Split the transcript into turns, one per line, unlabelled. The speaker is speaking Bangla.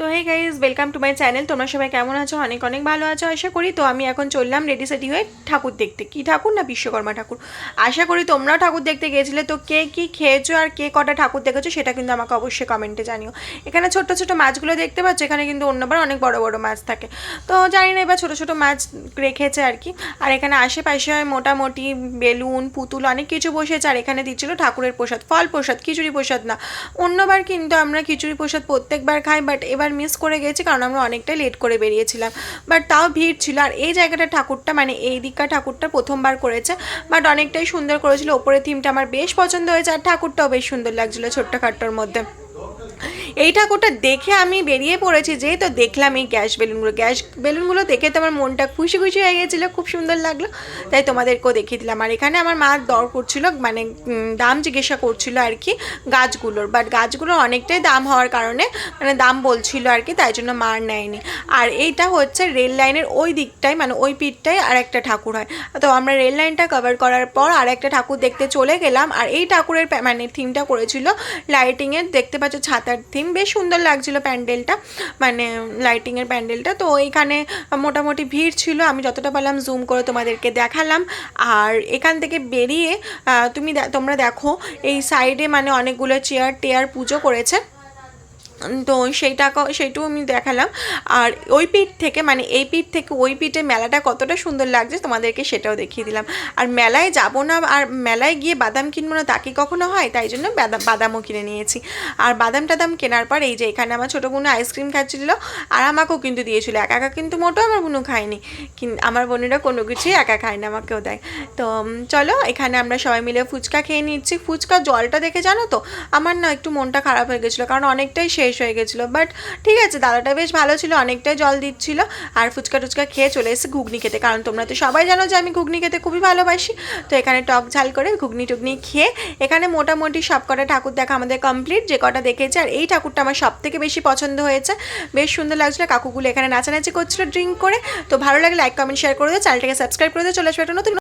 তো hey guys welcome to my channel তোমরা সবাই কেমন আছো? অনেক অনেক ভালো আছো, আশা করি। তো আমি এখন চললাম রেডি সেডি হয়ে ঠাকুর দেখতে। কি ঠাকুর না বিশ্বকর্মা ঠাকুর? আশা করি তোমরাও ঠাকুর দেখতে গিয়েছিলে। তো কে কি খেয়েছো আর কে কটা ঠাকুর দেখেছ সেটা কিন্তু আমাকে অবশ্যই কমেন্টে জানিও। এখানে ছোট ছোট মাছগুলো দেখতে পাচ্ছ, এখানে কিন্তু অন্যবার অনেক বড় বড় মাছ থাকে। তো জানি না, এবার ছোট ছোট মাছ রেখেছে আর কি। আর এখানে আশেপাশে হয় মোটামুটি বেলুন, পুতুল অনেক কিছু বসেছে। আর এখানে দিচ্ছিল ঠাকুরের প্রসাদ, ফল প্রসাদ, খিচুড়ি প্রসাদ না। অন্যবার কিন্তু আমরা খিচুড়ি প্রসাদ প্রত্যেকবার খাই বাট এবার মিস করে গেছি, কারণ আমরা অনেকটাই লেট করে বেরিয়েছিলাম। বাট তাও ভিড় ছিল, আর এই জায়গাটা ঠাকুরটা মানে এই দিককার ঠাকুরটা প্রথমবার করেছে। বাট অনেকটাই সুন্দর করেছিল ওপরে থিমটা আমার বেশ পছন্দ হয়েছে, আর ঠাকুরটাও বেশ সুন্দর লাগছিল ছোট্ট খাট্টোর মধ্যে। এই ঠাকুরটা দেখে আমি বেরিয়ে পড়েছি, যেই তো দেখলাম এই গ্যাস বেলুনগুলো। গ্যাস বেলুনগুলো দেখে তো আমার মনটা খুশি খুশি হয়ে গেছিল খুব সুন্দর লাগল। তাই তোমাদেরকেও দেখিয়ে দিলাম। আর এখানে আমার মা দর করছিল মানে দাম জিজ্ঞাসা করছিল আর কি গাছগুলোর। বাট গাছগুলোর অনেকটাই দাম হওয়ার কারণে মানে দাম বলছিল আর কি, তাই জন্য মার নেয়নি। আর এইটা হচ্ছে রেল লাইনের ওই দিকটাই মানে ওই পিঠটাই আর একটা ঠাকুর হয়। তো আমরা রেল লাইনটা কভার করার পর আর একটা ঠাকুর দেখতে চলে গেলাম। আর এই ঠাকুরের মানে থিমটা করেছিল লাইটিংয়ের দেখতে পাচ্ছ, ছাতার থিম বেশ সুন্দর লাগছিল প্যান্ডেলটা মানে লাইটিংয়ের প্যান্ডেলটা। তো এইখানে মোটামুটি ভিড় ছিল, আমি যতটা পারলাম জুম করে তোমাদেরকে দেখালাম। আর এখান থেকে বেরিয়ে তুমি তোমরা দেখো, এই সাইডে মানে অনেকগুলো চেয়ার টেয়ার পুজো করেছে। তো সেইটাকে সেইটাও আমি দেখালাম। আর ওই পিঠ থেকে মানে এই পিঠ থেকে ওই পিঠে মেলাটা কতটা সুন্দর লাগছে তোমাদেরকে সেটাও দেখিয়ে দিলাম। আর মেলায় যাব না, আর মেলায় গিয়ে বাদাম কিনবো না তা কি কখনো হয়? তাই জন্য বাদাম বাদামও কিনে নিয়েছি। আর বাদাম টাদাম কেনার পর এই যে এখানে আমার ছোটো বোন আইসক্রিম খাচ্ছিল, আর আমাকেও কিন্তু দিয়েছিল। একা একা কিন্তু মোটেও আমার বোনও খায়নি। কিন- আমার বোনেরা কোনো কিছুই একা খায় না, আমাকেও দেয়। তো চলো এখানে আমরা সবাই মিলে ফুচকা খেয়ে নিচ্ছি। ফুচকা জলটা দেখে জানো তো? আমার না একটু মনটা খারাপ হয়ে গেছিল, কারণ অনেকটাই শেষ হয়ে গেছিল। বাট ঠিক আছে, দাদাটা বেশ ভালো ছিল, অনেকটাই জল দিচ্ছিল। আর ফুচকা টুচকা খেয়ে চলে এসে ঘুগনি খেতে। কারণ তোমরা তো সবাই জানো যে আমি ঘুগনি খেতে খুবই ভালোবাসি। তো এখানে টক ঝাল করে ঘুগনি টুগনি খেয়ে এখানে মোটামুটি সব কটা ঠাকুর দেখা আমাদের কমপ্লিট যে কটা দেখেছে। আর এই ঠাকুরটা আমার সব থেকে বেশি পছন্দ হয়েছে। বেশ সুন্দর লাগছিল, কাকুগুলো এখানে নাচানাচি করছিল ড্রিঙ্ক করে। তো ভালো লাগলে লাইক কমেন্ট শেয়ার করে দিও। চ্যানেলটাকে সাবস্ক্রাইব করে দিও। চলে আসবে একটা নতুন